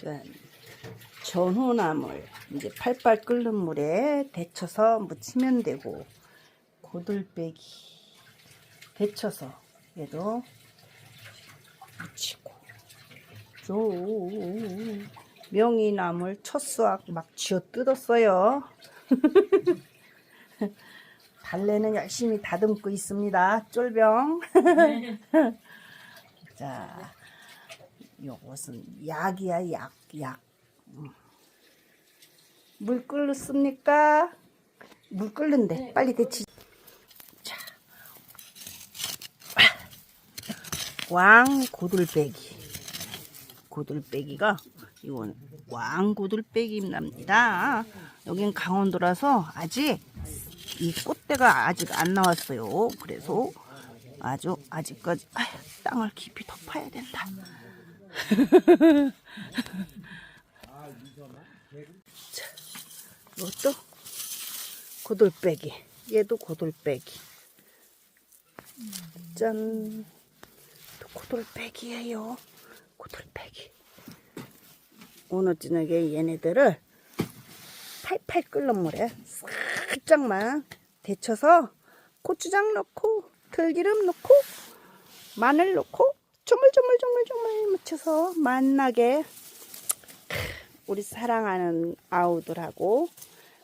자, 전후나물 이제 팔팔 끓는 물에 데쳐서 묻히면 되고 고들빼기 데쳐서 얘도 묻히고 조 명이나물 첫 수확 막 쥐어 뜯었어요. 달래는 열심히 다듬고 있습니다. 쫄병. 자, 요것은 약이야, 약, 약. 음. 물 끓었습니까? 물 끓는데 빨리 데치. 자, 왕 고들빼기. 고들빼기가 이건 왕 고들빼기랍니다. 여긴 강원도라서 아직 이 꽃대가 아직 안 나왔어요. 그래서 아주 아직까지 아휴, 땅을 깊이 덮어야 된다. 자, 이것도 고돌빼기. 얘도 고돌빼기. 짠. 또 고돌빼기예요. 고돌빼기. 오늘 저녁에 얘네들을 팔팔 끓는 물에 살짝만 데쳐서 고추장 넣고 들기름 넣고 마늘 넣고 조물조물조물조물 묻혀서 맛나게 우리 사랑하는 아우들하고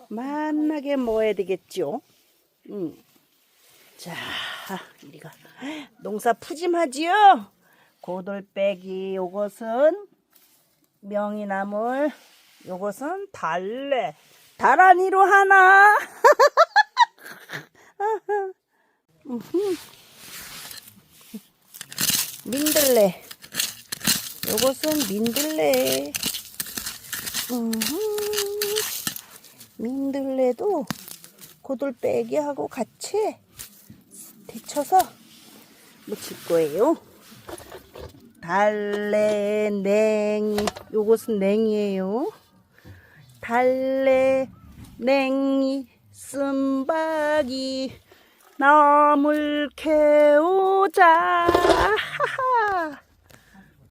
맛나게 먹어야 되겠죠. 음. 자, 우리가 농사 푸짐하지요. 고돌빼기 요것은 명이나물 요것은 달래 다란이로 하나. 민들레 요것은 민들레. 민들레도 고돌빼기하고 같이 데쳐서 묻힐 거예요. 달래 냉이 요것은 냉이에요. 달래 냉이 쓴바기 나물 캐오자. 하하